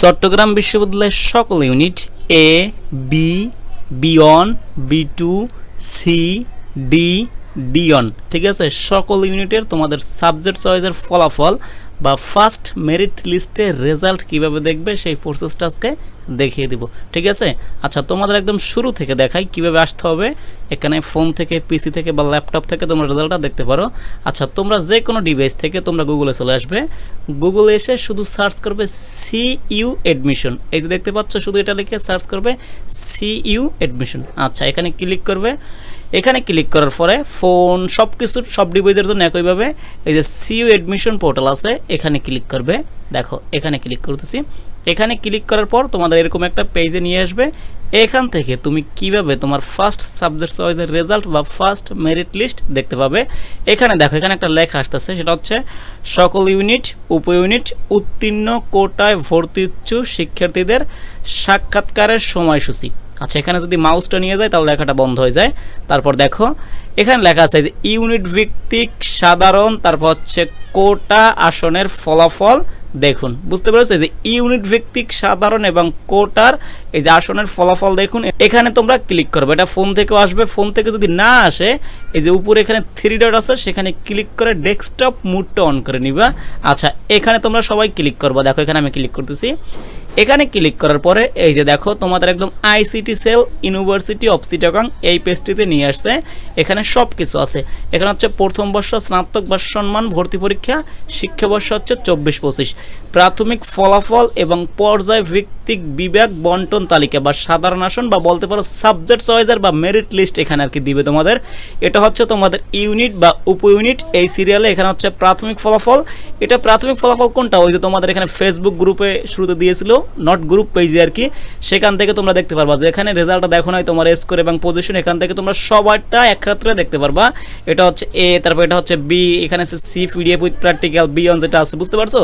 চট্টগ্রাম বিশ্ববিদ্যালয়ের সকল unit A B বিয়ন B two C D Dion ঠিক আছে? সকল ইউনিটের তোমাদের সাবজেক্ট চয়েসের ফলাফল বা ফার্স্ট মেরিট লিস্টে রেজাল্ট কীভাবে দেখবে, সেই প্রসেসটা আজকে দেখিয়ে দিব। ঠিক আছে? আচ্ছা তোমাদের একদম শুরু থেকে দেখাই কীভাবে আসতে হবে। এখানে ফোন থেকে পিসি থেকে বা ল্যাপটপ থেকে তোমরা রেজাল্টটা দেখতে পারো। আচ্ছা তোমরা যে কোনো ডিভাইস থেকে তোমরা গুগলে চলে আসবে। গুগলে এসে শুধু সার্চ করবে সি ইউ এডমিশন এই যে দেখতে পাচ্ছ, শুধু এটা লিখে সার্চ করবে সি ইউ এডমিশন আচ্ছা এখানে ক্লিক করবে। এখানে ক্লিক করার পরে ফোন সব কিছুর সব ডিভাইসের জন্য একইভাবে এই যে সিইউ এডমিশন পোর্টাল আছে, এখানে ক্লিক করবে। দেখো, এখানে ক্লিক করতেছি। এখানে ক্লিক করার পর তোমাদের এরকম একটা পেজে নিয়ে আসবে। এখান থেকে তুমি কীভাবে তোমার ফার্স্ট সাবজেক্ট চয়েসের রেজাল্ট বা ফার্স্ট মেরিট লিস্ট দেখতে পাবে। এখানে দেখো, এখানে একটা লেখা আসতেছে, সেটা হচ্ছে, সকল ইউনিট উপ ইউনিট উত্তীর্ণ কোটায় ভর্তি ইচ্ছুক শিক্ষার্থীদের সাক্ষাৎকারের সময়সূচি। আচ্ছা এখানে যদি মাউসটা নিয়ে যায় তাহলে লেখাটা বন্ধ হয়ে যায়। তারপর দেখো, এখানে লেখা আছে যে ইউনিট ভিত্তিক সাধারণ, তারপর হচ্ছে কোটা আসনের ফলাফল দেখুন। বুঝতে পেরেছ? যে ইউনিট ভিত্তিক সাধারণ এবং কোটার এই যে আসনের ফলাফল দেখুন, এখানে তোমরা ক্লিক করবে। এটা ফোন থেকেও আসবে। ফোন থেকে যদি না আসে, এই যে উপরে এখানে থ্রি ডট আছে, সেখানে ক্লিক করে ডেস্কটপ মুডটা অন করে নিবা। আচ্ছা এখানে তোমরা সবাই ক্লিক করবা। দেখো, এখানে আমি ক্লিক করতেছি। এখানে ক্লিক করার পরে, এই যে দেখো, তোমাদের একদম ICT cell university of Chittagong এই পেজটিতে নিয়ে আসছে। এখানে সব কিছু আছে। এখানে হচ্ছে প্রথম বর্ষ, স্নাতক বা সম্মান ভর্তি পরীক্ষা শিক্ষাবর্ষ হচ্ছে চব্বিশ পঁচিশ। প্রাথমিক ফলাফল এবং পর্যায় ভিত্তিক বিভাগ, বন্টন তালিকা বা সাধারণ আসন বা বলতে পারো সাবজেক্ট চয়েসের বা মেরিট লিস্ট এখানে আর কি দিবে তোমাদের। এটা হচ্ছে তোমাদের ইউনিট বা উপ ইউনিট এই সিরিয়ালে এখানে হচ্ছে প্রাথমিক ফলাফল। এটা প্রাথমিক ফলাফল কোনটা? ওই যে তোমাদের এখানে ফেসবুক গ্রুপে শুরুতে দিয়েছিল। নট গ্রুপ পেজে আর কি, সেখান থেকে তোমরা দেখতে পারবা যে এখানে রেজাল্টটা দেখো নাই তোমার স্কোর এবং পজিশন এখান থেকে তোমরা সবাইটা একত্রে দেখতে পারবা। এটা হচ্ছে এ তারপর এটা হচ্ছে বি এখানে আছে C PDF with practical B on যেটা আছে, বুঝতে পারছ?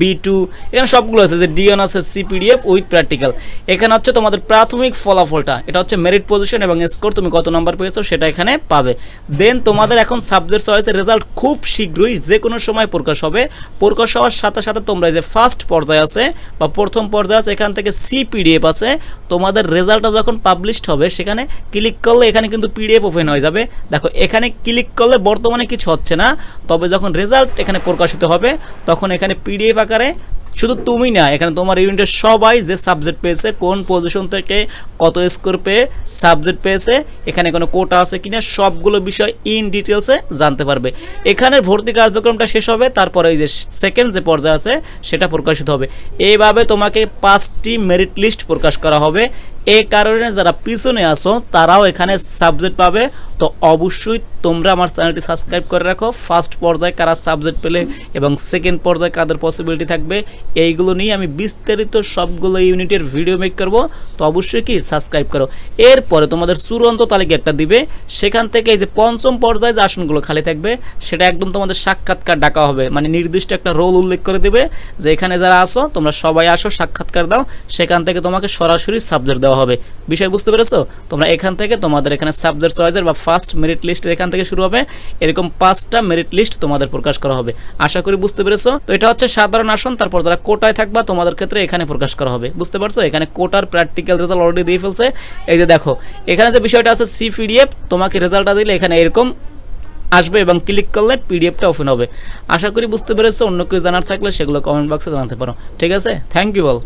বি টু এখানে সবগুলো আছে, যে ডি অন আছে সি পিডিএফ উইথ প্র্যাকটিক্যাল এখানে হচ্ছে তোমাদের প্রাথমিক ফলাফলটা, এটা হচ্ছে মেরিট পজিশন এবং স্কোর তুমি কত নাম্বার পেয়েছ সেটা এখানে পাবে। দেন তোমাদের এখন সাবজেক্ট চয়েসের রেজাল্ট খুব শীঘ্রই যে কোনো সময় প্রকাশ হবে। প্রকাশ হওয়ার সাথে সাথে তোমরা যে ফার্স্ট পর্যায়ে আছে বা প্রথম পর্যায়ে আছে এখান থেকে সি পিডিএফ আছে। তোমাদের রেজাল্টটা যখন পাবলিশড হবে, সেখানে ক্লিক করলে এখানে কিন্তু পিডিএফ ওপেন হয়ে যাবে। দেখো, এখানে ক্লিক করলে বর্তমানে কিছু হচ্ছে না, তবে যখন রেজাল্ট এখানে প্রকাশিত হবে, তখন এখানে পিডিএফ আকারে শুধু তুমি না, এখানে তোমার ইউনিটের সবাই যে সাবজেক্ট পেয়েছে, কোন পজিশন থেকে কত স্কোর পেয়ে সাবজেক্ট পেয়েছে, এখানে কোনো কোটা আছে কিনা, সবগুলো বিষয় ইন ডিটেলসে জানতে পারবে। এখানে ভর্তি কার্যক্রমটা শেষ হবে, তারপরে এই যে সেকেন্ড যে পর্যায়ে আছে, সেটা প্রকাশিত হবে। এইভাবে তোমাকে পাঁচটি মেরিট লিস্ট প্রকাশ করা হবে। এই কারণে যারা পিছনে আসো তারাও এখানে সাবজেক্ট পাবে। তো অবশ্যই তোমরা আমার চ্যানেলটি সাবস্ক্রাইব করে রাখো। ফার্স্ট পর্যায়ে কারা সাবজেক্ট পেলে এবং সেকেন্ড পর্যায়ে কাদের পসিবিলিটি থাকবে, এইগুলো নিয়ে আমি বিস্তারিত সবগুলো ইউনিটের ভিডিও মেক করব। তো অবশ্যই কি সাবস্ক্রাইব করো। এরপরে তোমাদের চূড়ান্ত তালিকা একটা দিবে। সেখান থেকে এই যে পঞ্চম পর্যায়ে যে আসনগুলো খালি থাকবে, সেটা একদম তোমাদের সাক্ষাৎকার ডাকা হবে। মানে নির্দিষ্ট একটা রোল উল্লেখ করে দেবে যে এখানে যারা আসো, তোমরা সবাই আসো, সাক্ষাৎকার দাও। সেখান থেকে তোমাকে সরাসরি সাবজেক্ট দেওয়া হবে। বিষয় বুঝতে পেরেছ? তোমরা এখান থেকে তোমাদের এখানে সাবজেক্ট চয়েসের বা ফার্স্ট মেরিট লিস্টের এখান থেকে শুরু হবে। এরকম পাঁচটা মেরিট লিস্ট তোমাদের প্রকাশ করা হবে। আশা করি বুঝতে পেরেছ? তো এটা হচ্ছে সাধারণ আসন, তারপর যারা কোটায় থাকবা, তোমাদের ক্ষেত্রে এখানে প্রকাশ করা হবে। বুঝতে পারছ? এখানে কোটার প্র্যাকটিক্যাল রেজাল্ট অলরেডি দিয়ে ফেলছে। এই যে দেখো, এখানে যে বিষয়টা আছে সি পিডিএফ তোমাকে রেজাল্টটা দিলে এখানে এরকম আসবে এবং ক্লিক করলে পিডিএফটা ওপেন হবে। আশা করি বুঝতে পেরেছ? অন্য কেউ জানার থাকলে সেগুলো কমেন্ট বক্সে জানাতে পারো। ঠিক আছে? Thank you all